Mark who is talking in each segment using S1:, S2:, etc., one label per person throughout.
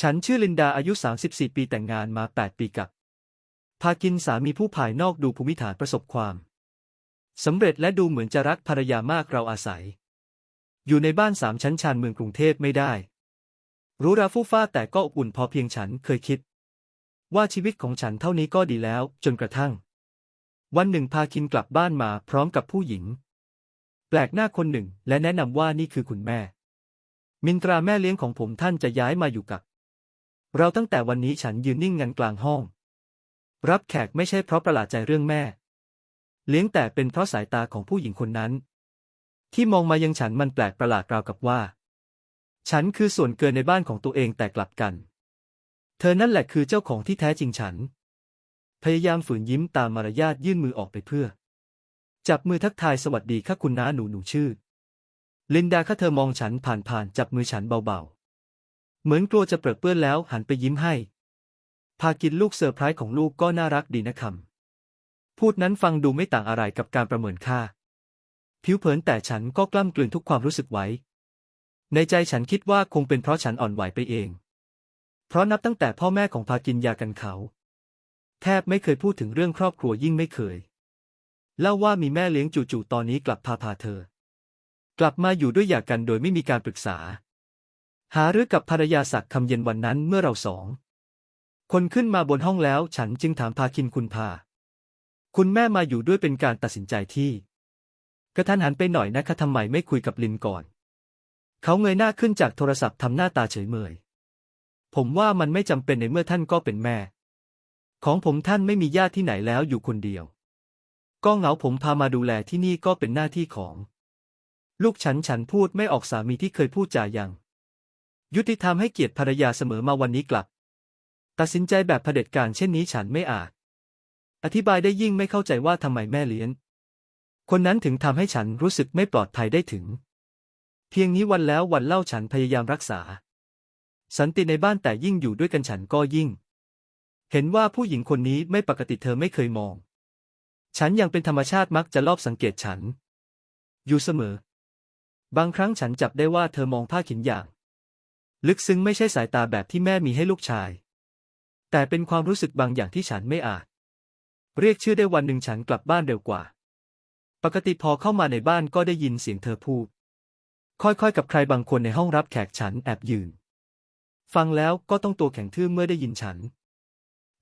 S1: ฉันชื่อลินดาอายุ 34 ปีแต่งงานมา 8 ปีกับ พากินสามีผู้ภายนอกดูภูมิฐานประสบความสำเร็จและดูเหมือนจะรักภรรยามากเราอาศัย อยู่ในบ้านสามชั้นชานเมืองกรุงเทพไม่ได้ รู้ราฟู่ฟ้าแต่ก็อบอุ่นพอเพียงฉันเคยคิด ว่าชีวิตของฉันเท่านี้ก็ดีแล้ว จนกระทั่ง วันหนึ่งพาคินกลับบ้านมาพร้อมกับผู้หญิง แปลกหน้าคนหนึ่งและแนะนำว่านี่คือคุณแม่ มินตราแม่เลี้ยงของผมท่านจะย้ายมาอยู่กับ เราตั้งแต่วันนี้ฉันยืนนิ่งงันกลางห้อง รับแขกไม่ใช่เพราะประหลาดใจเรื่องแม่ เลี้ยงแต่เป็นเพราะสายตาของผู้หญิงคนนั้น ที่มองมายังฉันมันแปลกประหลาดราวกับว่า ฉันคือส่วนเกินในบ้านของตัวเองแต่กลับกัน เธอนั่นแหละคือเจ้าของที่แท้จริงฉัน พยายามฝืนยิ้มตามมารยาทยื่นมือออกไปเพื่อ จับมือทักทายสวัสดีค่ะคุณน้าหนูหนูชื่อ ลินดาค่ะเธอมองฉันผ่านๆจับมือฉันเบาๆ เหมือนกลัวจะเปรอะเปื้อนแล้วหันไปยิ้มให้ พากินลูกเซอร์ไพรส์ของลูกก็น่ารักดีนะคำพูดนั้นฟังดูไม่ต่างอะไรกับการประเมินค่า ผิวเผินแต่ฉันก็กล้ำกลืนทุกความรู้สึกไว้ ในใจฉันคิดว่าคงเป็นเพราะฉันอ่อนไหวไปเอง เพราะนับตั้งแต่พ่อแม่ของพากินยากันเขา แทบไม่เคยพูดถึงเรื่องครอบครัวยิ่งไม่เคย เล่าว่ามีแม่เลี้ยงจู่ๆตอนนี้กลับพาพาเธอ กลับมาอยู่ด้วยอยากกันโดยไม่มีการปรึกษา หารือกับภรรยาสักคำเย็นวันนั้นเมื่อเราสอง คนขึ้นมาบนห้องแล้วฉันจึงถามพาคินคุณพา คุณแม่มาอยู่ด้วยเป็นการตัดสินใจที่ กระทันหันไปหน่อยนะคะทำไมไม่คุยกับลินก่อน เขาเงยหน้าขึ้นจากโทรศัพท์ทำหน้าตาเฉยเมย ผมว่ามันไม่จำเป็นในเมื่อท่านก็เป็นแม่ ของผมท่านไม่มีญาติที่ไหนแล้วอยู่คนเดียวก็เหงาผมพามาดูแลที่นี่ก็เป็นหน้าที่ของ ลูกฉันฉันพูดไม่ออกสามีที่เคยพูดจายัง ยุติธรรมให้เกียรติภรรยาเสมอมาวันนี้กลับ ตัดสินใจแบบเผด็จการเช่นนี้ฉันไม่อาจ อธิบายได้ยิ่งไม่เข้าใจว่าทำไมแม่เลี้ยง คนนั้นถึงทำให้ฉันรู้สึกไม่ปลอดภัยได้ถึง เพียงนี้วันแล้ววันเล่าฉันพยายามรักษา สันติในบ้านแต่ยิ่งอยู่ด้วยกันฉันก็ยิ่ง เห็นว่าผู้หญิงคนนี้ไม่ปกติเธอไม่เคยมอง ฉันยังเป็นธรรมชาติมักจะลอบสังเกตฉัน อยู่เสมอ บางครั้งฉันจับได้ว่าเธอมองผ้าขินอย่าง ลึกซึ้งไม่ใช่สายตาแบบที่แม่มีให้ลูกชาย แต่เป็นความรู้สึกบางอย่างที่ฉันไม่อาจ เรียกชื่อได้วันหนึ่งฉันกลับบ้านเร็วกว่า ปกติพอเข้ามาในบ้านก็ได้ยินเสียงเธอพูด ค่อยๆ กับใครบางคนในห้องรับแขกฉันแอบยืน ฟังแล้วก็ต้องตัวแข็งทื่อเมื่อได้ยินฉัน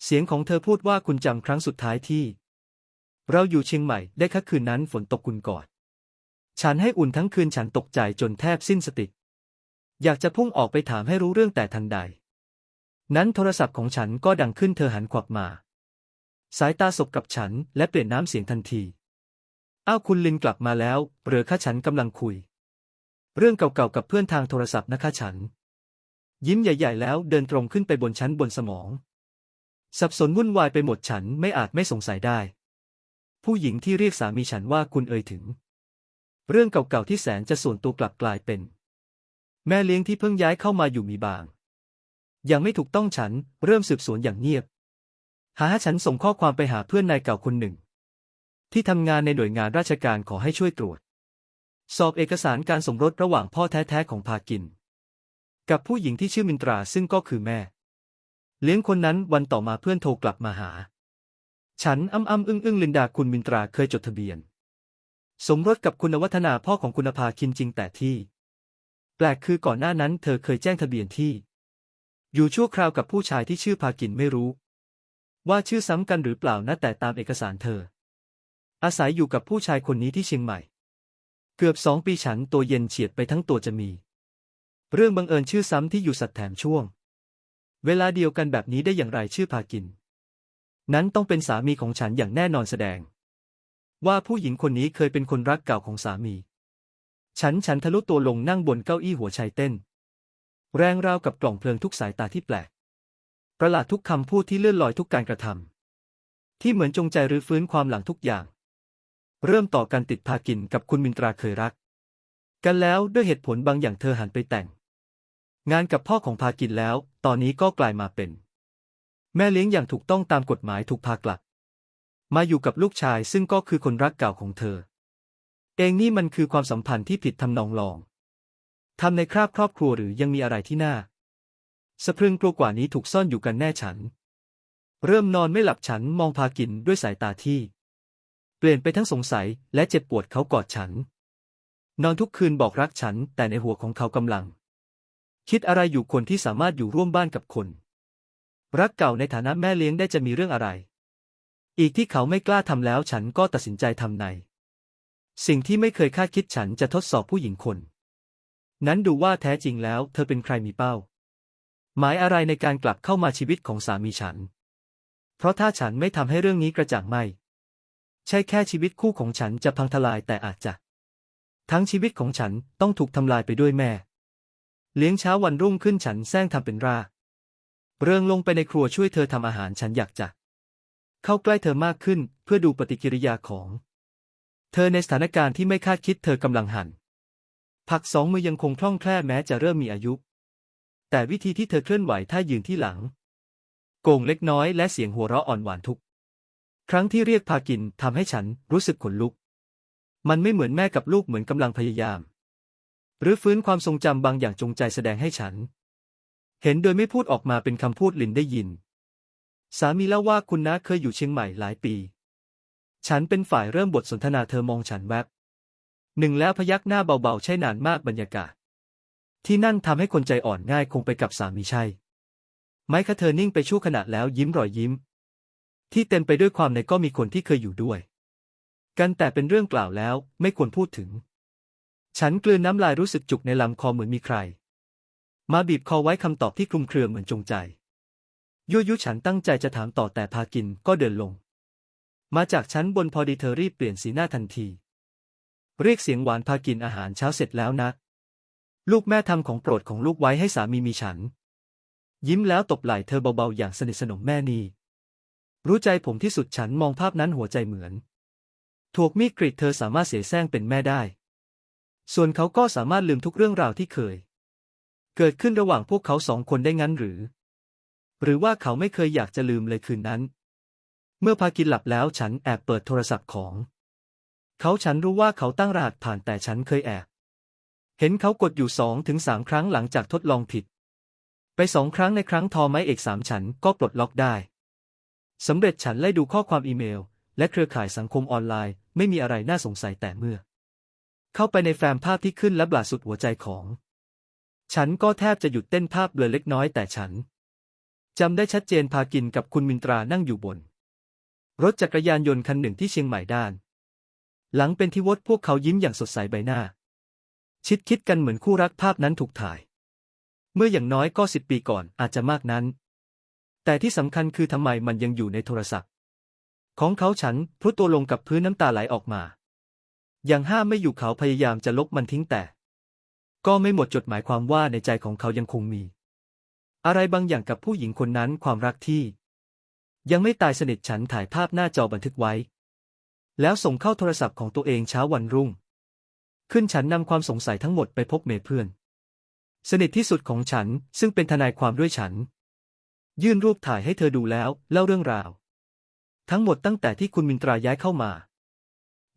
S1: เสียงของเธอพูดว่าคุณจำครั้งสุดท้ายที่ เราอยู่เชียงใหม่ได้ค่คืนนั้นฝนตกคุณกอด ฉันให้อุ่นทั้งคืนฉันตกใจจนแทบสิ้นสติ อยากจะพุ่งออกไปถามให้รู้เรื่องแต่ทันใด นั้นโทรศัพท์ของฉันก็ดังขึ้นเธอหันขวับมา สายตาสบกับฉันและเปลี่ยนน้ำเสียงทันที อ้าวคุณลินกลับมาแล้วเรือข้าฉันกำลังคุย เรื่องเก่าๆกับเพื่อนทางโทรศัพท์นะคะฉัน ยิ้มใหญ่ ๆ แล้วเดินตรงขึ้นไปบนชั้นบนสมอง สับสนวุ่นวายไปหมดฉันไม่อาจไม่สงสัยได้ ผู้หญิงที่เรียกสามีฉันว่าคุณเอ่ยถึง เรื่องเก่าๆที่แสนจะส่วนตัวกลับกลายเป็น แม่เลี้ยงที่เพิ่งย้ายเข้ามาอยู่มีบาง ยังไม่ถูกต้องฉันเริ่มสืบสวนอย่างเงียบ หาฉันส่งข้อความไปหาเพื่อนนายเก่าคนหนึ่ง ที่ทำงานในหน่วยงานราชการขอให้ช่วยตรวจ สอบเอกสารการสมรสระหว่างพ่อแท้ๆของพากิน กับผู้หญิงที่ชื่อมินตราซึ่งก็คือแม่ เลี้ยงคนนั้นวันต่อมาเพื่อนโทรกลับมาหา ฉันอ้ำอ้ำอึ้งอึ้งลินดาคุณมินตราเคยจดทะเบียน สมรสกับคุณวัฒนาพ่อของคุณภาคินจริงแต่ที่ แปลกคือก่อนหน้านั้นเธอเคยแจ้งทะเบียนที่ อยู่ชั่วคราวกับผู้ชายที่ชื่อพากินไม่รู้ ว่าชื่อซ้ำกันหรือเปล่านะแต่ตามเอกสารเธอ อาศัยอยู่กับผู้ชายคนนี้ที่เชียงใหม่ เกือบสองปีฉันตัวเย็นเฉียดไปทั้งตัวจะมี เรื่องบังเอิญชื่อซ้ำที่อยู่สัตว์แถมช่วง เวลาเดียวกันแบบนี้ได้อย่างไรชื่อพากิน นั้นต้องเป็นสามีของฉันอย่างแน่นอนแสดง ว่าผู้หญิงคนนี้เคยเป็นคนรักเก่าของสามี ฉันฉันทะลุตัวลงนั่งบนเก้าอี้หัวชายเต้น แรงราวกับกล่องเพลิงทุกสายตาที่แปลก ประหลาดทุกคำพูดที่เลื่อนลอยทุกการกระทำที่เหมือนจงใจรื้อฟื้นความหลังทุกอย่าง เริ่มต่อการติดพากินกับคุณมินตราเคยรัก กันแล้วด้วยเหตุผลบางอย่างเธอหันไปแต่ง งานกับพ่อของพากินแล้ว ตอนนี้ก็กลายมาเป็น แม่เลี้ยงอย่างถูกต้องตามกฎหมายถูกพากลับ มาอยู่กับลูกชายซึ่งก็คือคนรักเก่าของเธอ เองนี่มันคือความสัมพันธ์ที่ผิดทำนองลองทำในคราบครอบครัวหรือยังมีอะไรที่น่าสะพรึงกลัวกว่านี้ถูกซ่อนอยู่กันแน่ฉัน เริ่มนอนไม่หลับฉันมองพากินด้วยสายตาที่ เปลี่ยนไปทั้งสงสัยและเจ็บปวดเขากอดฉัน นอนทุกคืนบอกรักฉัน แต่ในหัวของเขากำลัง คิดอะไรอยู่คนที่สามารถอยู่ร่วมบ้านกับคน รักเก่าในฐานะแม่เลี้ยงได้จะมีเรื่องอะไร อีกที่เขาไม่กล้าทำแล้วฉันก็ตัดสินใจทำใน สิ่งที่ไม่เคยคาดคิดฉันจะทดสอบผู้หญิงคน นั้นดูว่าแท้จริงแล้ว เธอเป็นใครมีเป้า หมายอะไรในการกลับเข้ามาชีวิตของสามีฉัน เพราะถ้าฉันไม่ทำให้เรื่องนี้กระจ่างไม่ ใช่แค่ชีวิตคู่ของฉันจะพังทลายแต่อาจจะ ทั้งชีวิตของฉันต้องถูกทำลายไปด้วยแม่ เลี้ยงเช้าวันรุ่งขึ้นฉันแซงทำเป็นรา เริงลงไปในครัวช่วยเธอทำอาหารฉันอยากจะ เข้าใกล้เธอมากขึ้นเพื่อดูปฏิกิริยาของ เธอในสถานการณ์ที่ไม่คาดคิดเธอกำลังหัน ผักสองมือยังคงคล่องแคล่วแม้จะเริ่มมีอายุ แต่วิธีที่เธอเคลื่อนไหวถ้ายืนที่หลัง โกงเล็กน้อยและเสียงหัวเราะอ่อนหวานทุก ครั้งที่เรียกพากินทำให้ฉันรู้สึกขนลุก มันไม่เหมือนแม่กับลูกเหมือนกำลังพยายาม หรือฟื้นความทรงจำบางอย่างจงใจแสดงให้ฉัน เห็นโดยไม่พูดออกมาเป็นคำพูดลินได้ยิน สามีเล่าว่าคุณน้าเคยอยู่เชียงใหม่หลายปี ฉันเป็นฝ่ายเริ่มบทสนทนาเธอมองฉันแวบหนึ่งแล้วพยักหน้าเบาๆ ใช่นานมากบรรยากาศ ที่นั่นทำให้คนใจอ่อนง่ายคงไปกับสามีใช่ไหมคะเธอนิ่งไปชั่วขณะแล้วยิ้มรอยยิ้ม ที่เต็มไปด้วยความในก็มีคนที่เคยอยู่ด้วย กันแต่เป็นเรื่องกล่าวแล้วไม่ควรพูดถึง ฉันกลืนน้ำลายรู้สึกจุกในลำคอเหมือนมีใคร มาบีบคอไว้คำตอบที่คลุมเครือเหมือนจงใจยั่วยุฉันตั้งใจจะถามต่อแต่พากินก็เดินลง มาจากชั้นบนพอดีเธอรีบเปลี่ยนสีหน้าทันที เรียกเสียงหวานพากินอาหารเช้าเสร็จแล้วนะ ลูกแม่ทำของโปรดของลูกไว้ให้สามีมีฉัน ยิ้มแล้วตบไหล่เธอเบาๆอย่างสนิทสนมแม่นีรู้ใจผมที่สุดฉันมองภาพนั้นหัวใจเหมือน ถูกมีดกรีดเธอสามารถเสียแซงเป็นแม่ได้ ส่วนเขาก็สามารถลืมทุกเรื่องราวที่เคย เกิดขึ้นระหว่างพวกเขาสองคนได้งั้นหรือ หรือว่าเขาไม่เคยอยากจะลืมเลยคืนนั้น เมื่อพากินหลับแล้วฉันแอบเปิดโทรศัพท์ของ เขาฉันรู้ว่าเขาตั้งรหัสผ่านแต่ฉันเคยแอบ เห็นเขากดอยู่สองถึงสามครั้งหลังจากทดลองผิด ไปสองครั้งในครั้งทอไม้เอกสามฉันก็ปลดล็อกได้สำเร็จฉันไล่ดูข้อความอีเมล และเครือข่ายสังคมออนไลน์ ไม่มีอะไรน่าสงสัยแต่เมื่อ เข้าไปในแฟ้มภาพที่ขึ้นและบลาสุดหัวใจของ ฉันก็แทบจะหยุดเต้นภาพเบลอเล็กน้อยแต่ฉันจำได้ชัดเจนพากินกับคุณมินตรานั่งอยู่บน รถจักรยานยนต์คันหนึ่งที่เชียงใหม่ด้าน หลังเป็นที่วดพวกเขายิ้มอย่างสดใสใบหน้า ชิดคิดกันเหมือนคู่รักภาพนั้นถูกถ่าย เมื่ออย่างน้อยก็สิบปีก่อนอาจจะมากนั้น แต่ที่สำคัญคือทำไมมันยังอยู่ในโทรศัพท์ ของเขาฉันพลุตัวลงกับพื้นน้ำตาไหลออกมา อย่างห้ามไม่อยู่เขาพยายามจะลบมันทิ้งแต่ ก็ไม่หมดจดหมายความว่าในใจของเขายังคงมี อะไรบางอย่างกับผู้หญิงคนนั้นความรักที่ ยังไม่ตายสนิทฉันถ่ายภาพหน้าจอบันทึกไว้ แล้วส่งเข้าโทรศัพท์ของตัวเองเช้าวันรุ่ง ขึ้นฉันนำความสงสัยทั้งหมดไปพบเมเพื่อน สนิทที่สุดของฉันซึ่งเป็นทนายความด้วยฉัน ยื่นรูปถ่ายให้เธอดูแล้วเล่าเรื่องราว ทั้งหมดตั้งแต่ที่คุณมินตราย้ายเข้ามา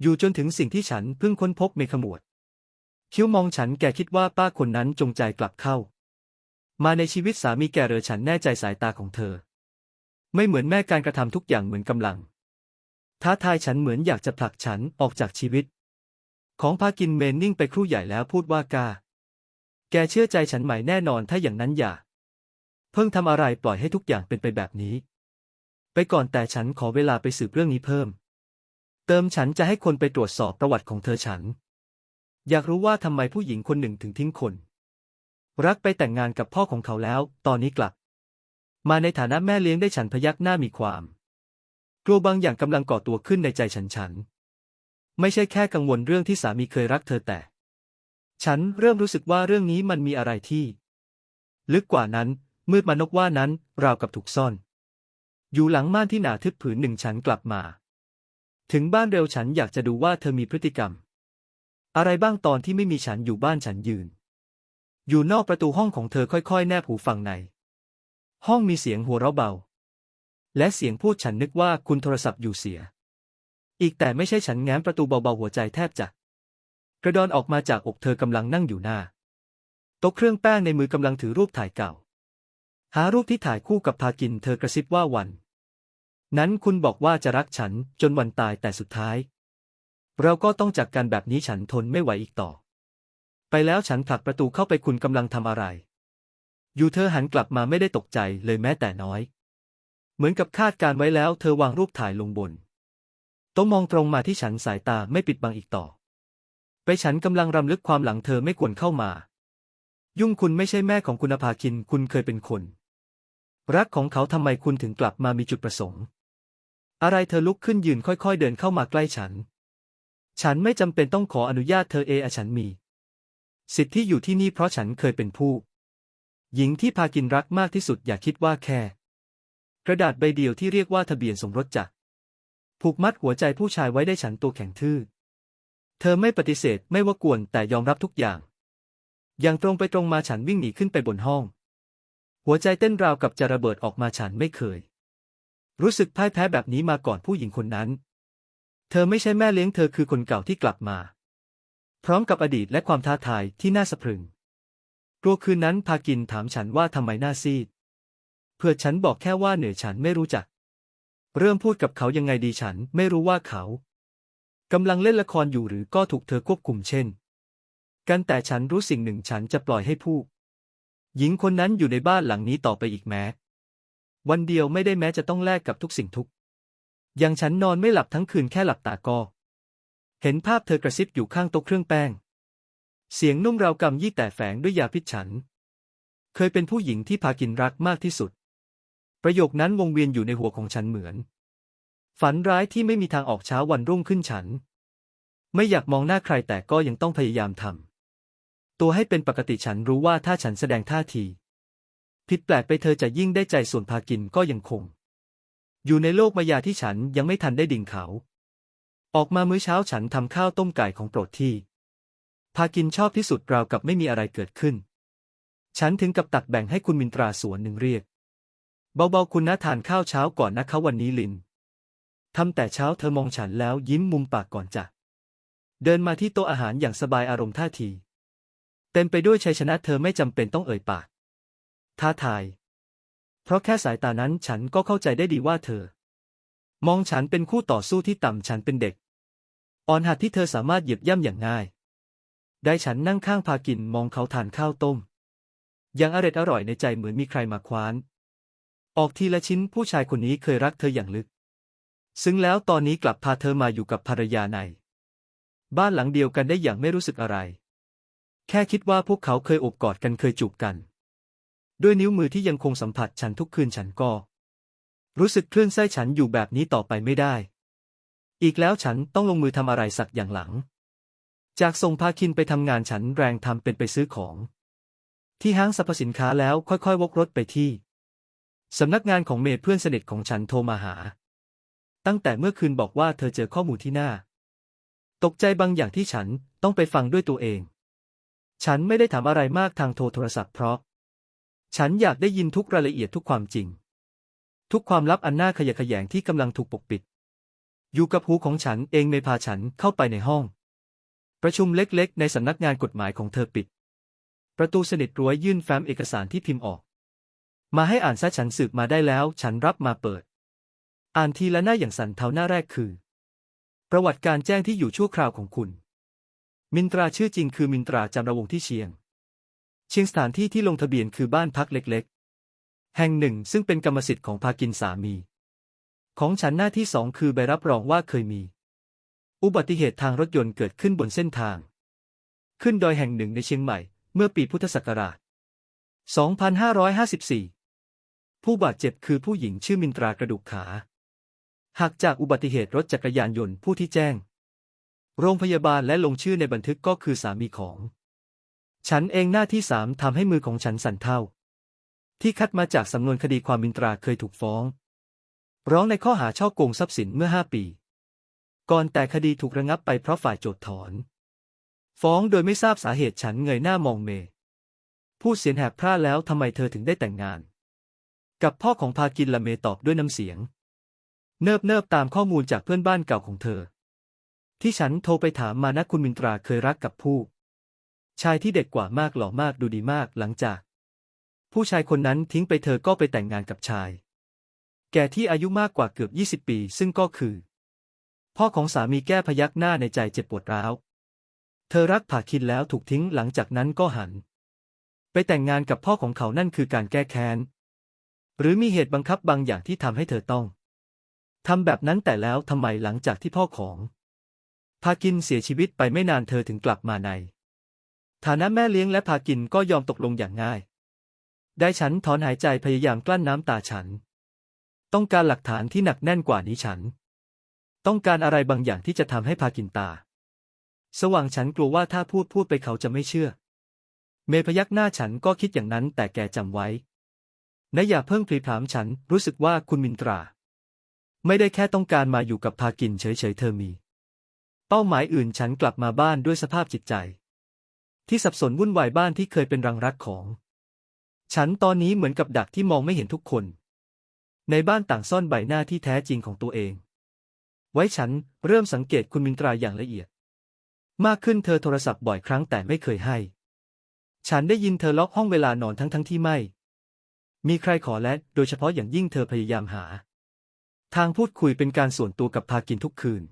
S1: อยู่จนถึงสิ่งที่ฉันเพิ่งค้นพบเมขมวด คิ้วมองฉันแกคิดว่าป้าคนนั้นจงใจกลับเข้า มาในชีวิตสามีแกเรอฉันแน่ใจสายตาของเธอ ไม่เหมือนแม่การกระทำทุกอย่างเหมือนกำลัง ท้าทายฉันเหมือนอยากจะผลักฉันออกจากชีวิต ของพากินเมนนิ่งไปครู่ใหญ่แล้วพูดว่ากา แกเชื่อใจฉันใหม่แน่นอนถ้าอย่างนั้นอย่า เพิ่งทำอะไรปล่อยให้ทุกอย่างเป็นไปแบบนี้ ไปก่อนแต่ฉันขอเวลาไปสืบเรื่องนี้เพิ่ม เติมฉันจะให้คนไปตรวจสอบประวัติของเธอฉัน อยากรู้ว่าทำไมผู้หญิงคนหนึ่งถึงทิ้งคน รักไปแต่งงานกับพ่อของเขาแล้ว ตอนนี้กลับ มาในฐานะแม่เลี้ยงได้ฉันพยักหน้ามีความ กลัวบางอย่างกำลังก่อตัวขึ้นในใจฉันฉัน ไม่ใช่แค่กังวลเรื่องที่สามีเคยรักเธอแต่ ฉันเริ่มรู้สึกว่าเรื่องนี้มันมีอะไรที่ ลึกกว่านั้น มืดมานกว่านั้นราวกับถูกซ่อน อยู่หลังม่านที่หนาทึบผืนหนึ่งฉันกลับมา ถึงบ้านเร็วฉันอยากจะดูว่าเธอมีพฤติกรรม อะไรบ้างตอนที่ไม่มีฉันอยู่บ้านฉันยืน อยู่นอกประตูห้องของเธอค่อยๆ แนบหูฟังใน ห้องมีเสียงหัวเราะเบา และเสียงพูดฉันนึกว่าคุณโทรศัพท์อยู่เสีย อีกแต่ไม่ใช่ฉันแง้มประตูเบาๆหัวใจแทบจะ กระดอนออกมาจากอกเธอกำลังนั่งอยู่หน้าโต๊ะเครื่องแป้งในมือกำลังถือรูปถ่ายเก่า หารูปที่ถ่ายคู่กับพากินเธอกระซิบว่าวัน นั้นคุณบอกว่าจะรักฉันจนวันตายแต่สุดท้าย เราก็ต้องจากกันแบบนี้ฉันทนไม่ไหวอีกต่อ ไปแล้วฉันผลักประตูเข้าไปคุณกำลังทำอะไร ยู่เธอหันกลับมาไม่ได้ตกใจเลยแม้แต่น้อย เหมือนกับคาดการไว้แล้ว เธอวางรูปถ่ายลงบนโต๊ะมองตรงมาที่ฉันสายตาไม่ปิดบังอีกต่อ ไปฉันกำลังรำลึกความหลังเธอไม่ควรเข้ามา ยุ่งคุณไม่ใช่แม่ของคุณภาคินคุณเคยเป็นคน รักของเขาทำไมคุณถึงกลับมามีจุดประสงค์ อะไรเธอลุกขึ้นยืนค่อยๆเดินเข้ามาใกล้ฉัน ฉันไม่จำเป็นต้องขออนุญาตเธอเออะฉันมี สิทธิ์ที่อยู่ที่นี่เพราะฉันเคยเป็นผู้ หญิงที่พากินรักมากที่สุดอย่าคิดว่าแค่ กระดาษใบเดียวที่เรียกว่าทะเบียนสมรสจักผูกมัดหัวใจผู้ชายไว้ได้ฉันตัวแข็งทื่อ เธอไม่ปฏิเสธไม่ว่ากวนแต่ยอมรับทุกอย่าง อย่างตรงไปตรงมาฉันวิ่งหนีขึ้นไปบนห้อง หัวใจเต้นราวกับจะระเบิดออกมาฉันไม่เคย รู้สึกพ่ายแพ้แบบนี้มาก่อนผู้หญิงคนนั้น เธอไม่ใช่แม่เลี้ยงเธอคือคนเก่าที่กลับมา พร้อมกับอดีตและความท้าทายที่น่าสะพรึง กลัวคืนนั้นพากินถามฉันว่าทำไมหน้าซีด เพื่อฉันบอกแค่ว่าเหนือฉันไม่รู้จัก เริ่มพูดกับเขายังไงดีฉันไม่รู้ว่าเขากำลังเล่นละครอยู่หรือก็ถูกเธอควบคุมเช่น กันแต่ฉันรู้สิ่งหนึ่งฉันจะปล่อยให้ผู้ หญิงคนนั้นอยู่ในบ้านหลังนี้ต่อไปอีกแม้ วันเดียวไม่ได้แม้จะต้องแลกกับทุกสิ่งทุก อย่างฉันนอนไม่หลับทั้งคืนแค่หลับตาก็ เห็นภาพเธอกระซิบอยู่ข้างโต๊ะเครื่องแป้ง เสียงนุ่มราวกำยี่แต่แฝงด้วยยาพิษฉัน เคยเป็นผู้หญิงที่พากินรักมากที่สุด ประโยคนั้นวงเวียนอยู่ในหัวของฉันเหมือน ฝันร้ายที่ไม่มีทางออกเช้าวันรุ่งขึ้นฉัน ไม่อยากมองหน้าใครแต่ก็ยังต้องพยายามทำตัวให้เป็นปกติฉันรู้ว่าถ้าฉันแสดงท่าที ผิดแปลกไปเธอจะยิ่งได้ใจส่วนพากินก็ยังคง อยู่ในโลกมายาที่ฉันยังไม่ทันได้ดิ่งเขา ออกมามื้อเช้าฉันทำข้าวต้มไก่ของโปรดที่ พากินชอบที่สุดราวกับไม่มีอะไรเกิดขึ้น ฉันถึงกับตักแบ่งให้คุณมินตราสวนหนึ่งเรียก เบาๆคุณนะทานข้าวเช้าก่อนนะคะวันนี้ลินทำแต่เช้าเธอมองฉันแล้วยิ้มมุมปากก่อนจะเดินมาที่โต๊ะอาหารอย่างสบายอารมณ์ท่าที เต็มไปด้วยชัยชนะเธอไม่จำเป็นต้องเอ่ยปาก ท้าทาย เพราะแค่สายตานั้นฉันก็เข้าใจได้ดีว่าเธอ มองฉันเป็นคู่ต่อสู้ที่ต่ำฉันเป็นเด็ก อ่อนหัดที่เธอสามารถเหยียบย่ำอย่างง่าย ได้ฉันนั่งข้างพากินมองเขาทานข้าวต้ม ยังอร็ดอร่อยในใจเหมือนมีใครมาคว้าน ออกทีละชิ้นผู้ชายคนนี้เคยรักเธออย่างลึก ซึ่งแล้วตอนนี้กลับพาเธอมาอยู่กับภรรยาใน บ้านหลังเดียวกันได้อย่างไม่รู้สึกอะไร แค่คิดว่าพวกเขาเคยอบกอดกันเคยจูบกัน ด้วยนิ้วมือที่ยังคงสัมผัสฉันทุกคืนฉันก็ รู้สึกคลื่นไส้ฉันอยู่แบบนี้ต่อไปไม่ได้ อีกแล้วฉันต้องลงมือทำอะไรสักอย่างหลัง จากส่งพาคินไปทำงานฉันแรงทำเป็นไปซื้อของ ที่ห้างสรรพสินค้าแล้วค่อยๆ วกรถไปที่สำนักงานของเมย์เพื่อนสนิทของฉันโทรมาหา ตั้งแต่เมื่อคืนบอกว่าเธอเจอข้อมูลที่หน้าตกใจบางอย่างที่ฉันต้องไปฟังด้วยตัวเอง ฉันไม่ได้ถามอะไรมากทางโทรโทรศัพท์เพราะ ฉันอยากได้ยินทุกรายละเอียดทุกความจริง ทุกความลับอันน่าขยะแขยงที่กำลังถูกปกปิด อยู่กับหูของฉันเองเมย์พาฉันเข้าไปในห้อง ประชุมเล็กๆ ในสำนักงานกฎหมายของเธอปิด ประตูสนิทรั้วยื่นแฟ้มเอกสารที่พิมพ์ออก มาให้อ่านซะฉันสืบมาได้แล้ว ฉันรับมาเปิด อ่านทีละหน้าอย่างสันเทาหน้าแรกคือ ประวัติการแจ้งที่อยู่ชั่วคราวของคุณ มินตราชื่อจริงคือมินตราจำระวงที่เชียง เชียงสถานที่ที่ลงทะเบียนคือบ้านพักเล็กๆ แห่งหนึ่งซึ่งเป็นกรรมสิทธิ์ของพากินสามี ของฉันหน้าที่สองคือใบรับรองว่าเคยมี อุบัติเหตุทางรถยนต์เกิดขึ้นบนเส้นทาง ขึ้นดอยแห่งหนึ่งในเชียงใหม่ เมื่อปีพุทธศักราช 2554 ผู้บาดเจ็บคือผู้หญิงชื่อมินตรากระดูกขาหากจากอุบัติเหตุรถจักรยานยนต์ผู้ที่แจ้ง โรงพยาบาลและลงชื่อในบันทึกก็คือสามีของ ฉันเองหน้าที่สามทำให้มือของฉันสั่นเท่า ที่คัดมาจากสำนวนคดีความมินตราเคยถูกฟ้อง ร้องในข้อหาช่อโกงทรัพย์สินเมื่อห้าปี ก่อนแต่คดีถูกระงับไปเพราะฝ่ายโจทถอน ฟ้องโดยไม่ทราบสาเหตุฉันเงยหน้ามองเมย์พูดเสียงแหบพร่าแล้วทำไมเธอถึงได้แต่งงาน กับพ่อของพากินละเมตอบด้วยน้ำเสียง เนิบเนิบตามข้อมูลจากเพื่อนบ้านเก่าของเธอ ที่ฉันโทรไปถามมานะคุณมินตราเคยรักกับผู้ ชายที่เด็กกว่ามากหล่อมากดูดีมากหลังจาก ผู้ชายคนนั้นทิ้งไปเธอก็ไปแต่งงานกับชาย แก่ที่อายุมากกว่าเกือบ 20 ปี ซึ่งก็คือ พ่อของสามีแก้พยักหน้าในใจเจ็บปวดร้าว เธอรักผาคินแล้วถูกทิ้งหลังจากนั้นก็หัน ไปแต่งงานกับพ่อของเขานั่นคือการแก้แค้น หรือมีเหตุบังคับบางอย่างที่ทำให้เธอต้องทำแบบนั้นแต่แล้วทำไมหลังจากที่พ่อของพากินเสียชีวิตไปไม่นานเธอถึงกลับมาใน ฐานะแม่เลี้ยงและพากินก็ยอมตกลงอย่างง่าย ได้ฉันถอนหายใจพยายามกลั้นน้ำตาฉัน ต้องการหลักฐานที่หนักแน่นกว่านี้ฉัน ต้องการอะไรบางอย่างที่จะทำให้พากินตา สว่างฉันกลัวว่าถ้าพูดพูดไปเขาจะไม่เชื่อ เมยพยักหน้าฉันก็คิดอย่างนั้นแต่แกจำไว้นะอย่าเพิ่งพลีพรามฉัน รู้สึกว่าคุณมินตรา ไม่ได้แค่ต้องการมาอยู่กับพากินเฉยๆเธอมี เป้าหมายอื่นฉันกลับมาบ้านด้วยสภาพจิตใจ ที่สับสนวุ่นวายบ้านที่เคยเป็นรังรักของ ฉันตอนนี้เหมือนกับดักที่มองไม่เห็นทุกคน ในบ้านต่างซ่อนใบหน้าที่แท้จริงของตัวเอง ไว้ฉันเริ่มสังเกตคุณมินตราอย่างละเอียด มากขึ้นเธอโทรศัพท์บ่อยครั้งแต่ไม่เคยให้ ฉันได้ยินเธอล็อกห้องเวลานอนทั้งทั้งที่ไม่ มีใครขอและโดยเฉพาะอย่างยิ่งเธอพยายามหา ทางพูดคุยเป็นการส่วนตัวกับพากินทุกคืน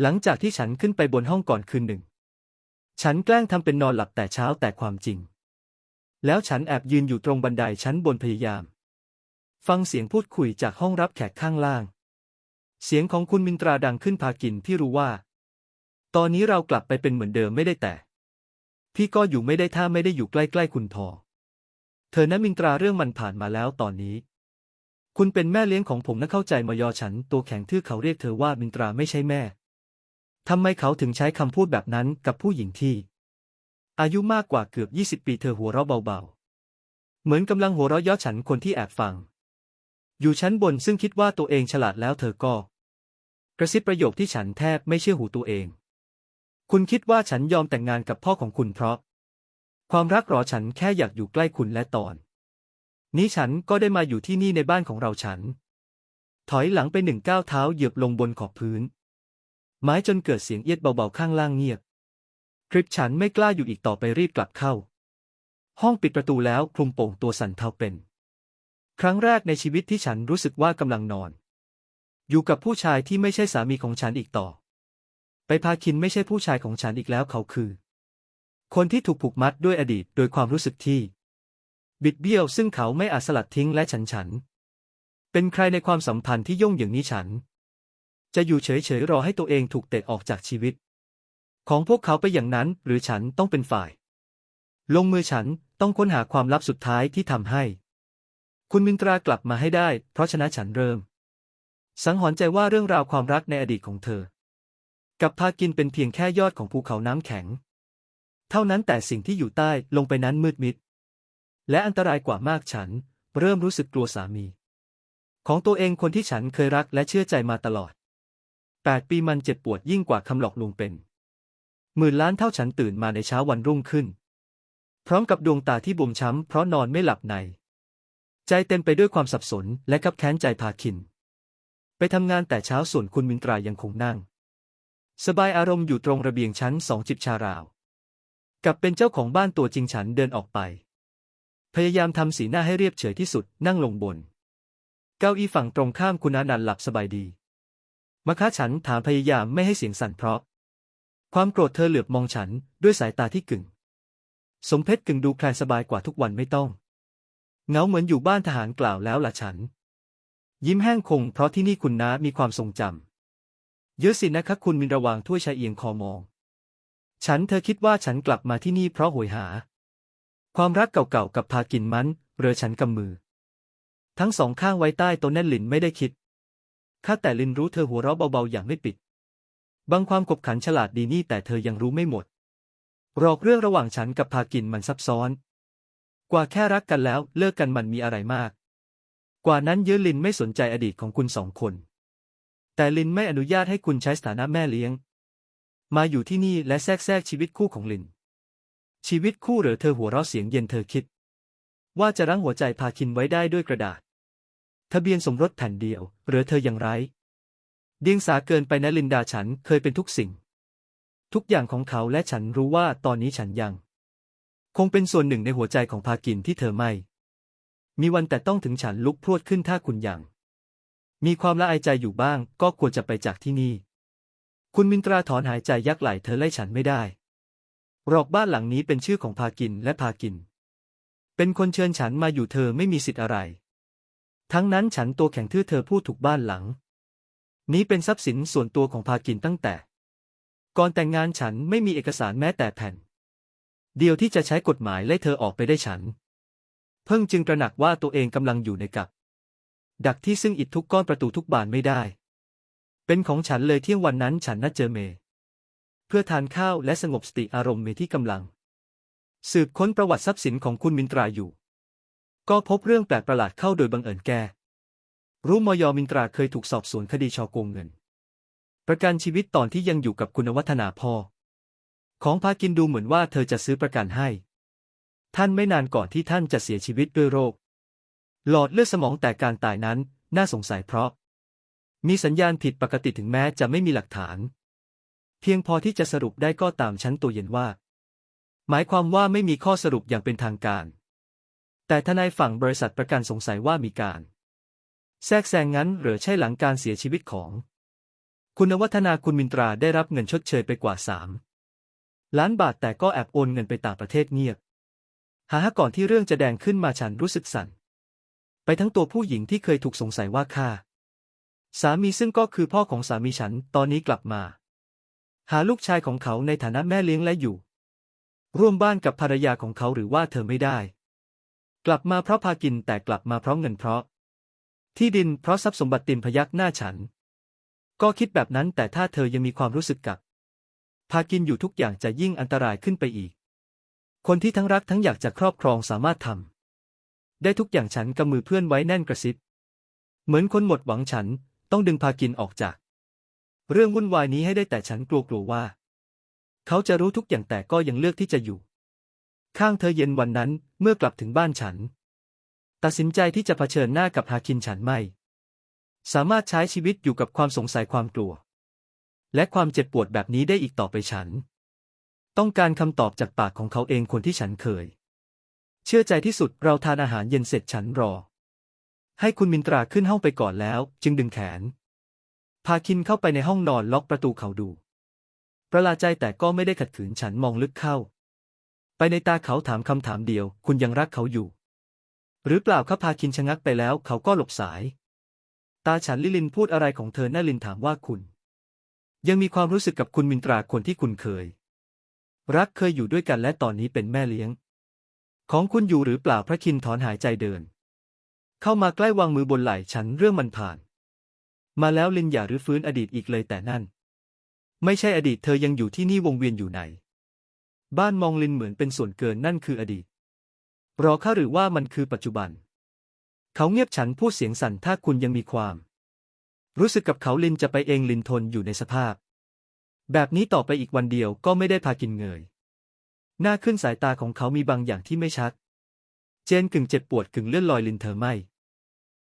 S1: หลังจากที่ฉันขึ้นไปบนห้องก่อนคืนหนึ่ง ฉันแกล้งทำเป็นนอนหลับแต่เช้าแต่ความจริง แล้วฉันแอบยืนอยู่ตรงบันไดชั้นบนพยายาม ฟังเสียงพูดคุยจากห้องรับแขกข้างล่าง เสียงของคุณมินตราดังขึ้นพากินพี่รู้ว่า ตอนนี้เรากลับไปเป็นเหมือนเดิมไม่ได้แต่ พี่ก็อยู่ไม่ได้ถ้าไม่ได้อยู่ใกล้ๆคุณพอเธอนะมินตราเรื่องมันผ่านมาแล้วตอนนี้ คุณเป็นแม่เลี้ยงของผมนะเข้าใจมยอฉัน ตัวแข็งทื่อเขาเรียกเธอว่ามินตราไม่ใช่แม่ทำไมเขาถึงใช้คำพูดแบบนั้นกับผู้หญิงที่ อายุมากกว่าเกือบ 20 ปีเธอหัวเราะเบาๆ เหมือนกำลังหัวเราะเย่อฉันคนที่แอบฟัง อยู่ชั้นบนซึ่งคิดว่าตัวเองฉลาดแล้วเธอก็ กระซิบประโยคที่ฉันแทบไม่เชื่อหูตัวเอง คุณคิดว่าฉันยอมแต่งงานกับพ่อของคุณเพราะ ความรักหรอฉันแค่อยากอยู่ใกล้คุณและตอน นี้ฉันก็ได้มาอยู่ที่นี่ในบ้านของเราฉัน ถอยหลังไปหนึ่งก้าวเท้าเหยียบลงบนขอบพื้น ไม้จนเกิดเสียงเอียดเบาๆข้างล่างเงียบคลิปฉันไม่กล้าอยู่อีกต่อไปรีบกลับเข้า ห้องปิดประตูแล้วคลุมโป่งตัวสั่นเทาเป็น ครั้งแรกในชีวิตที่ฉันรู้สึกว่ากำลังนอน อยู่กับผู้ชายที่ไม่ใช่สามีของฉันอีกต่อ ไปพาคินไม่ใช่ผู้ชายของฉันอีกแล้วเขาคือ คนที่ถูกผูกมัดด้วยอดีตโดยความรู้สึกที่ บิดเบี้ยวซึ่งเขาไม่อาจสลัดทิ้งและฉันฉัน เป็นใครในความสัมพันธ์ที่ย่งอย่างนี้ฉัน จะอยู่เฉยๆรอให้ตัวเองถูกเตะออกจากชีวิต ของพวกเขาไปอย่างนั้นหรือฉันต้องเป็นฝ่าย ลงมือฉันต้องค้นหาความลับสุดท้ายที่ทำให้ คุณมินตรากลับมาให้ได้ เพราะฉะนั้นฉันเริ่ม สังหรณ์ใจว่าเรื่องราวความรักในอดีตของเธอ กับพากินเป็นเพียงแค่ยอดของภูเขาน้ำแข็ง เท่านั้นแต่สิ่งที่อยู่ใต้ลงไปนั้นมืดมิด และอันตรายกว่ามากฉัน เริ่มรู้สึกกลัวสามี ของตัวเองคนที่ฉันเคยรักและเชื่อใจมาตลอดแปดปีมันเจ็บปวดยิ่งกว่าคำหลอกลวงเป็นหมื่นล้านเท่าฉันตื่นมาในเช้าวันรุ่งขึ้น พร้อมกับดวงตาที่บวมช้ำเพราะนอนไม่หลับใน ใจเต็มไปด้วยความสับสนและกับแค้นใจพาคิน ไปทำงานแต่เช้าส่วนคุณมินตรายังคงนั่ง สบายอารมณ์อยู่ตรงระเบียงชั้นสองจิบชาราว กับเป็นเจ้าของบ้านตัวจริงฉันเดินออกไป พยายามทำสีหน้าให้เรียบเฉยที่สุดนั่งลงบน เก้าอี้ฝั่งตรงข้ามคุณอานันหลับสบายดีมคะฉันถามพยายามไม่ให้เสียงสั่นเพราะ ความโกรธเธอเหลือบมองฉันด้วยสายตาที่กึ่ง สมเพชรกึ่งดูแคลนสบายกว่าทุกวันไม่ต้อง เงาเหมือนอยู่บ้านทหารกล่าวแล้วล่ะฉัน ยิ้มแห้งคงเพราะที่นี่คุณน้ามีความทรงจำเยอะสินะคะคุณมินระวางถ้วยชาเอียงคอมอง ฉันเธอคิดว่าฉันกลับมาที่นี่เพราะโหยหา ความรักเก่าๆกับพากินมันเรือฉันกำมือ ทั้งสองข้างไว้ใต้ต้นแน่นลินไม่ได้คิดข้าแต่ลินรู้เธอหัวเราะเบาๆอย่างไม่ปิด บางความขบขันฉลาดดีนี่แต่เธอยังรู้ไม่หมดรอกเรื่องระหว่างฉันกับพากินมันซับซ้อน กว่าแค่รักกันแล้วเลิกกันมันมีอะไรมาก กว่านั้นเยอะลินไม่สนใจอดีตของคุณสองคน แต่ลินไม่อนุญาตให้คุณใช้สถานะแม่เลี้ยง มาอยู่ที่นี่และแทรกแทรกชีวิตคู่ของลิน ชีวิตคู่หรือเธอหัวเราะเสียงเย็นเธอคิด ว่าจะรั้งหัวใจพาคินไว้ได้ด้วยกระดาษ ทะเบียนสมรสแผ่นเดียว หรือเธอยังไรเดียงสาเกินไปนะลินดาฉันเคยเป็นทุกสิ่ง ทุกอย่างของเขาและฉันรู้ว่าตอนนี้ฉันยัง คงเป็นส่วนหนึ่งในหัวใจของพากินที่เธอไม่ มีวันแต่ต้องถึงฉันลุกพรวดขึ้นถ้าคุณยังมีความละอายใจอยู่บ้าง ก็ควรจะไปจากที่นี่ คุณมินตราถอนหายใจยักไหลเธอไล่ฉันไม่ได้หรอกบ้านหลังนี้เป็นชื่อของพากินและพากิน เป็นคนเชิญฉันมาอยู่เธอไม่มีสิทธิ์อะไร ทั้งนั้นฉันตัวแข็งทื่อเธอพูดถูกบ้านหลัง นี้เป็นทรัพย์สินส่วนตัวของพากินตั้งแต่ ก่อนแต่งงานฉันไม่มีเอกสารแม้แต่แผ่น เดียวที่จะใช้กฎหมายไล่เธอออกไปได้ฉัน เพิ่งจึงตระหนักว่าตัวเองกำลังอยู่ในกับ ดักที่ซึ่งอิดทุกก้อนประตูทุกบานไม่ได้ เป็นของฉันเลยเที่ยงวันนั้นฉันนัดเจอเม เพื่อทานข้าวและสงบสติอารมณ์เมที่กำลัง สืบค้นประวัติทรัพย์สินของคุณมินตราอยู่ ก็พบเรื่องแปลกประหลาดเข้าโดยบังเอิญแกรู้มยมินตราเคยถูกสอบสวนคดีชอโกงเงิน ประกันชีวิตตอนที่ยังอยู่กับคุณวัฒนาพ่อ ของพากินดูเหมือนว่าเธอจะซื้อประกันให้ ท่านไม่นานก่อนที่ท่านจะเสียชีวิตด้วยโรค หลอดเลือดสมองแตกการตายนั้นน่าสงสัยเพราะ มีสัญญาณผิดปกติถึงแม้จะไม่มีหลักฐาน เพียงพอที่จะสรุปได้ก็ตามชั้นตัวเย็นว่า หมายความว่าไม่มีข้อสรุปอย่างเป็นทางการ แต่ทนายฝั่งบริษัทประกันสงสัยว่ามีการ แทรกแซงงั้นหรือใช่หลังการเสียชีวิตของ คุณวัฒนาคุณมินตราได้รับเงินชดเชยไปกว่าสาม ล้านบาทแต่ก็แอบโอนเงินไปต่างประเทศเงียบ หาก่อนที่เรื่องจะแดงขึ้นมาฉันรู้สึกสั่น ไปทั้งตัวผู้หญิงที่เคยถูกสงสัยว่าฆ่า สามีซึ่งก็คือพ่อของสามีฉันตอนนี้กลับมา หาลูกชายของเขาในฐานะแม่เลี้ยงและอยู่ ร่วมบ้านกับภรรยาของเขาหรือว่าเธอไม่ได้ กลับมาเพราะพากินแต่กลับมาเพราะเงินเพราะ ที่ดินเพราะทรัพย์สมบัติติมพยักหน้าฉัน ก็คิดแบบนั้นแต่ถ้าเธอยังมีความรู้สึกกับ พากินอยู่ทุกอย่างจะยิ่งอันตรายขึ้นไปอีก คนที่ทั้งรักทั้งอยากจะครอบครองสามารถทำได้ทุกอย่างฉันกำมือเพื่อนไว้แน่นกระซิบ เหมือนคนหมดหวังฉันต้องดึงพากินออกจาก เรื่องวุ่นวายนี้ให้ได้แต่ฉันกลัวกลัวว่า เขาจะรู้ทุกอย่างแต่ก็ยังเลือกที่จะอยู่ ข้างเธอเย็นวันนั้นเมื่อกลับถึงบ้านฉัน ตัดสินใจที่จะเผชิญหน้ากับฮาคินฉันไม่ สามารถใช้ชีวิตอยู่กับความสงสัยความกลัว และความเจ็บปวดแบบนี้ได้อีกต่อไปฉัน ต้องการคำตอบจากปากของเขาเองคนที่ฉันเคย เชื่อใจที่สุดเราทานอาหารเย็นเสร็จฉันรอ ให้คุณมินตราขึ้นห้องไปก่อนแล้ว จึงดึงแขน พาคินเข้าไปในห้องนอนล็อกประตูเขาดู ประหลาดใจแต่ก็ไม่ได้ขัดขืนฉันมองลึกเข้า ไปในตาเขาถามคำถามเดียว คุณยังรักเขาอยู่ หรือเปล่าครับพาคินชะงักไปแล้ว เขาก็หลบสาย ตาฉันลิลินพูดอะไรของเธอน่าลินถามว่าคุณ ยังมีความรู้สึกกับคุณมินตราคนที่คุณเคย รักเคยอยู่ด้วยกันและตอนนี้เป็นแม่เลี้ยง ของคุณอยู่หรือเปล่าพระคินถอนหายใจเดิน เข้ามาใกล้วางมือบนไหล่ฉันเรื่องมันผ่าน มาแล้วลินอย่ารื้อฟื้นอดีตอีกเลยแต่นั่น ไม่ใช่อดีตเธอยังอยู่ที่นี่วงเวียนอยู่ไหน บ้านมองลินเหมือนเป็นส่วนเกินนั่นคืออดีตรอข้าหรือว่ามันคือปัจจุบัน เขาเงียบฉันพูดเสียงสั่นถ้าคุณยังมีความ รู้สึกกับเขาลินจะไปเองลินทนอยู่ในสภาพ แบบนี้ต่อไปอีกวันเดียวก็ไม่ได้พากินเงย หน้าขึ้นสายตาของเขามีบางอย่างที่ไม่ชัด เจนกึ่งเจ็บปวดกึ่งเลื่อนลอยลินเธอไม่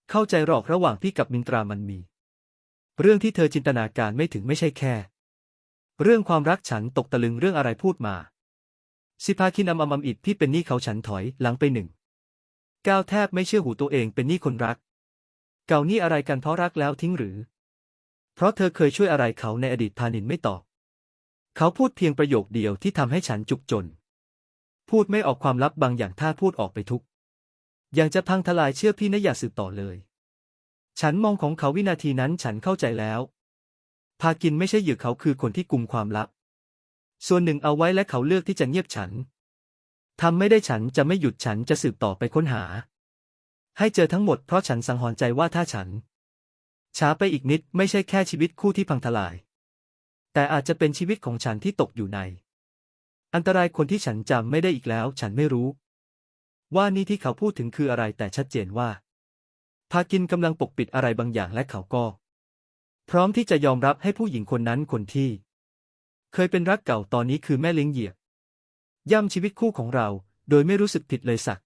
S1: เข้าใจหรอกระหว่างพี่กับมินตรามันมี เรื่องที่เธอจินตนาการไม่ถึงไม่ใช่แค่ เรื่องความรักฉันตกตะลึงเรื่องอะไรพูดมา สิพาคินอำอำอำอิดพี่เป็นหนี้เขาฉันถอยหลังไปหนึ่งก้าวแทบไม่เชื่อหูตัวเองเป็นหนี้คนรัก เก่านี่อะไรกันเพราะรักแล้วทิ้งหรือ เพราะเธอเคยช่วยอะไรเขาในอดีตพานินไม่ตอบ เขาพูดเพียงประโยคเดียวที่ทำให้ฉันจุกจน พูดไม่ออกความลับบางอย่างถ้าพูดออกไปทุก อย่างจะพังทลายเชื่อพี่นะอย่าสืบต่อเลย ฉันมองของเขาวินาทีนั้นฉันเข้าใจแล้ว พากินไม่ใช่เหยื่อเขาคือคนที่กุมความลับ ส่วนหนึ่งเอาไว้และเขาเลือกที่จะเงียบฉันทำไม่ได้ฉันจะไม่หยุดฉันจะสืบต่อไปค้นหา ให้เจอทั้งหมดเพราะฉันสังหรณ์ใจว่าถ้าฉัน ช้าไปอีกนิดไม่ใช่แค่ชีวิตคู่ที่พังทลาย แต่อาจจะเป็นชีวิตของฉันที่ตกอยู่ใน อันตรายคนที่ฉันจำไม่ได้อีกแล้ว ฉันไม่รู้ ว่านี่ที่เขาพูดถึงคืออะไรแต่ชัดเจนว่าพากินกำลังปกปิดอะไรบางอย่างและเขาก็ พร้อมที่จะยอมรับให้ผู้หญิงคนนั้นคนที่ เคยเป็นรักเก่าตอนนี้คือแม่เลี้ยงเหยียบย่ำชีวิตคู่ของเรา โดยไม่รู้สึกผิดเลยสัก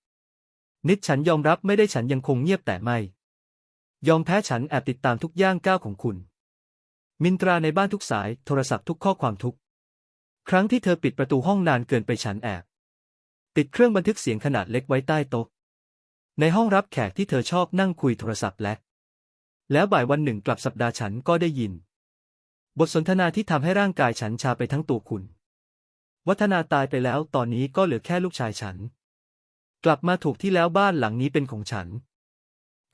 S1: นิดฉันยอมรับไม่ได้ฉันยังคงเงียบแต่ไม่ ยอมแพ้ฉันแอบติดตามทุกย่างก้าวของคุณ มินตราในบ้านทุกสายโทรศัพท์ทุกข้อความทุก ครั้งที่เธอปิดประตูห้องนานเกินไปฉันแอบติดเครื่องบันทึกเสียงขนาดเล็กไว้ใต้โต๊ะ ในห้องรับแขกที่เธอชอบนั่งคุยโทรศัพท์และ แล้วบ่ายวันหนึ่งกลับสัปดาห์ฉันก็ได้ยิน บทสนทนาที่ทำให้ร่างกายฉันชาไปทั้งตัวคุณ วัฒนาตายไปแล้วตอนนี้ก็เหลือแค่ลูกชายฉัน กลับมาถูกที่แล้วบ้านหลังนี้เป็นของฉัน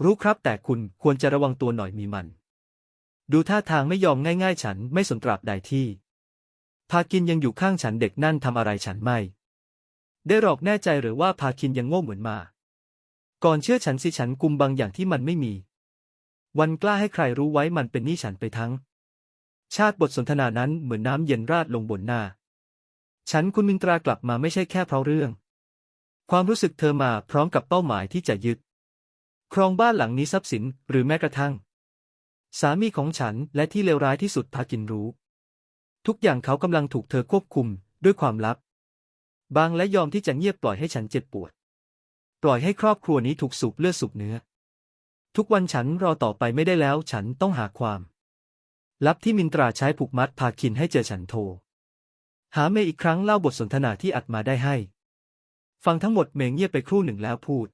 S1: รู้ครับแต่คุณควรจะระวังตัวหน่อยมีมัน ดูท่าทางไม่ยอมง่าย ๆ ฉันไม่สนตราบใดที่ พากินยังอยู่ข้างฉันเด็กนั่นทำอะไรฉันไม่ ได้หรอกแน่ใจหรือว่าพาคินยังโง่เหมือนมา ก่อนเชื่อฉันสิฉันกุมบางอย่างที่มันไม่มี วันกล้าให้ใครรู้ไว้มันเป็นหนี้ฉันไปทั้ง ชาติบทสนทนานั้นเหมือนน้ำเย็นราดลงบนหน้า ฉันคุณมินตรากลับมาไม่ใช่แค่เพราะเรื่อง ความรู้สึกเธอมาพร้อมกับเป้าหมายที่จะยึด ครองบ้านหลังนี้ทรัพย์สินหรือแม้กระทั่ง สามีของฉันและที่เลวร้ายที่สุดพากินรู้ ทุกอย่างเขากำลังถูกเธอควบคุมด้วยความลับ บางและยอมที่จะเงียบปล่อยให้ฉันเจ็บปวด ปล่อยให้ครอบครัวนี้ถูกสูบเลือดสูบเนื้อ ทุกวันฉันรอต่อไปไม่ได้แล้ว ฉันต้องหาความลับที่มินตราใช้ผูกมัดพาคินให้เจอฉันโทรหาเมย์อีกครั้งเล่าบทสนทนาที่อัดมาได้ให้ ฟังทั้งหมดเมย์เงียบไปครู่หนึ่งแล้วพูด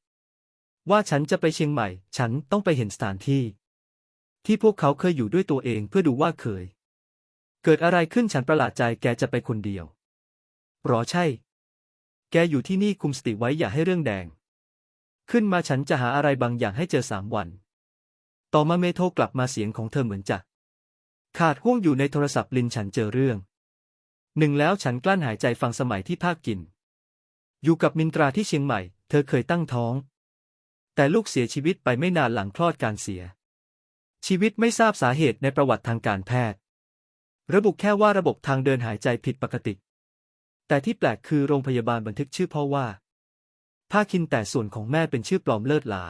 S1: ว่าฉันจะไปเชียงใหม่ ฉันต้องไปเห็นสถานที่ ที่พวกเขาเคยอยู่ด้วยตัวเองเพื่อดูว่าเคย เกิดอะไรขึ้นฉันประหลาดใจแกจะไปคนเดียวหรอใช่ แกอยู่ที่นี่คุมสติไว้อย่าให้เรื่องแดง ขึ้นมาฉันจะหาอะไรบางอย่างให้เจอสามวัน ต่อมาเมโทรกลับมาเสียงของเธอเหมือนจะขาดห่วงอยู่ในโทรศัพท์ลินฉันเจอเรื่อง หนึ่งแล้วฉันกลั้นหายใจฟังสมัยที่ภาคกิน อยู่กับมินตราที่เชียงใหม่ เธอเคยตั้งท้อง แต่ลูกเสียชีวิตไปไม่นานหลังคลอดการเสีย ชีวิตไม่ทราบสาเหตุในประวัติทางการแพทย์ ระบุแค่ว่าระบบทางเดินหายใจผิดปกติ แต่ที่แปลกคือโรงพยาบาลบันทึกชื่อพ่อว่าภาคินแต่ส่วนของแม่เป็นชื่อปลอมเลิศหลา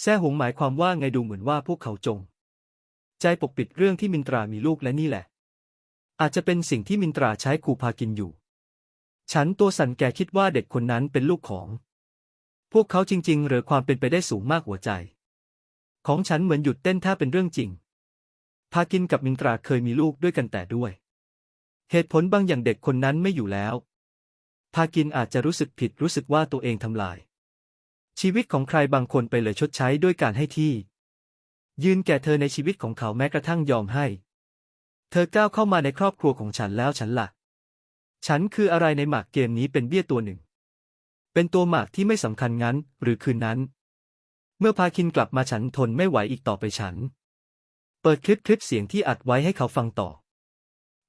S1: แซ่หงหมายความว่าไงดูเหมือนว่าพวกเขาจง ใจปกปิดเรื่องที่มินตรามีลูกและนี่แหละ อาจจะเป็นสิ่งที่มินตราใช้ขู่พากินอยู่ ฉันตัวสั่นแกคิดว่าเด็กคนนั้นเป็นลูกของ พวกเขาจริง ๆ หรือความเป็นไปได้สูงมากหัวใจ ของฉันเหมือนหยุดเต้นถ้าเป็นเรื่องจริง พากินกับมินตราเคยมีลูกด้วยกันแต่ด้วย เหตุผลบางอย่างเด็กคนนั้นไม่อยู่แล้ว พากินอาจจะรู้สึกผิดรู้สึกว่าตัวเองทำลาย ชีวิตของใครบางคนไปเลยชดใช้ด้วยการให้ที่ ยืนแก่เธอในชีวิตของเขาแม้กระทั่งยอมให้ เธอก้าวเข้ามาในครอบครัวของฉันแล้วฉันละ่ะ ฉันคืออะไรในหมากเกมนี้เป็นเบี้ยตัวหนึ่ง เป็นตัวหมากที่ไม่สำคัญงั้น หรือคืนนั้น เมื่อพาคินกลับมาฉันทนไม่ไหวอีกต่อไปฉัน เปิดคลิปคลิปเสียงที่อัดไว้ให้เขาฟังต่อ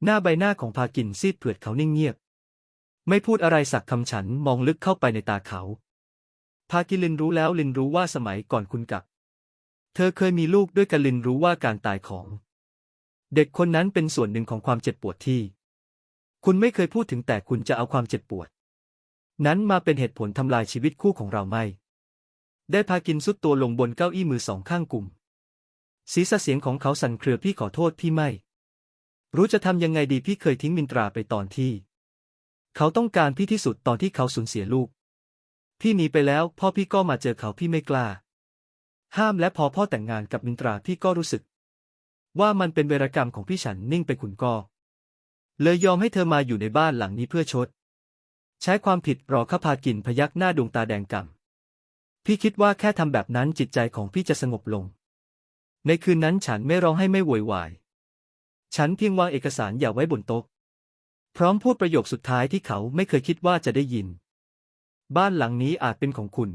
S1: หน้าใบหน้าของพากินซีดเผือดเขานิ่งเงียบ ไม่พูดอะไรสักคำฉันมองลึกเข้าไปในตาเขา พากินลินรู้แล้วลินรู้ว่าสมัยก่อนคุณกับ เธอเคยมีลูกด้วยกันลินรู้ว่าการตายของ เด็กคนนั้นเป็นส่วนหนึ่งของความเจ็บปวดที่ คุณไม่เคยพูดถึงแต่คุณจะเอาความเจ็บปวด นั้นมาเป็นเหตุผลทำลายชีวิตคู่ของเราไม่ ได้พากินสุดตัวลงบนเก้าอี้มือสองข้างกลุ่ม ศีรษะเสียงของเขาสั่นเครือพี่ขอโทษพี่ไม่ รู้จะทำยังไงดีพี่เคยทิ้งมินตราไปตอนที่ เขาต้องการพี่ที่สุดตอนที่เขาสูญเสียลูก พี่หนีไปแล้วพ่อพี่ก็มาเจอเขาพี่ไม่กล้า ห้ามและพอพ่อแต่งงานกับมินตราพี่ก็รู้สึก ว่ามันเป็นเวรกรรมของพี่ฉันนิ่งไปขุนก็ เลยยอมให้เธอมาอยู่ในบ้านหลังนี้เพื่อชด ใช้ความผิดรอข้าพากินพยักหน้าดวงตาแดงกำพี่คิดว่าแค่ทำแบบนั้นจิตใจของพี่จะสงบลง ในคืนนั้นฉันไม่ร้องให้ไม่โวยวาย ฉันเพียงวางเอกสารอย่าไว้บนโต๊ะ พร้อมพูดประโยคสุดท้ายที่เขาไม่เคยคิดว่าจะได้ยิน บ้านหลังนี้อาจเป็นของคุณ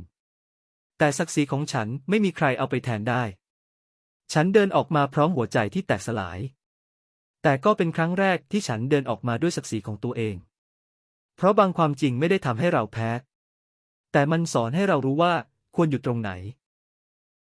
S1: แต่ศักดิ์ศรีของฉันไม่มีใครเอาไปแทนได้ ฉันเดินออกมาพร้อมหัวใจที่แตกสลาย แต่ก็เป็นครั้งแรกที่ฉันเดินออกมาด้วยศักดิ์ศรีของตัวเอง เพราะบางความจริงไม่ได้ทำให้เราแพ้ แต่มันสอนให้เรารู้ว่าควรอยู่ตรงไหน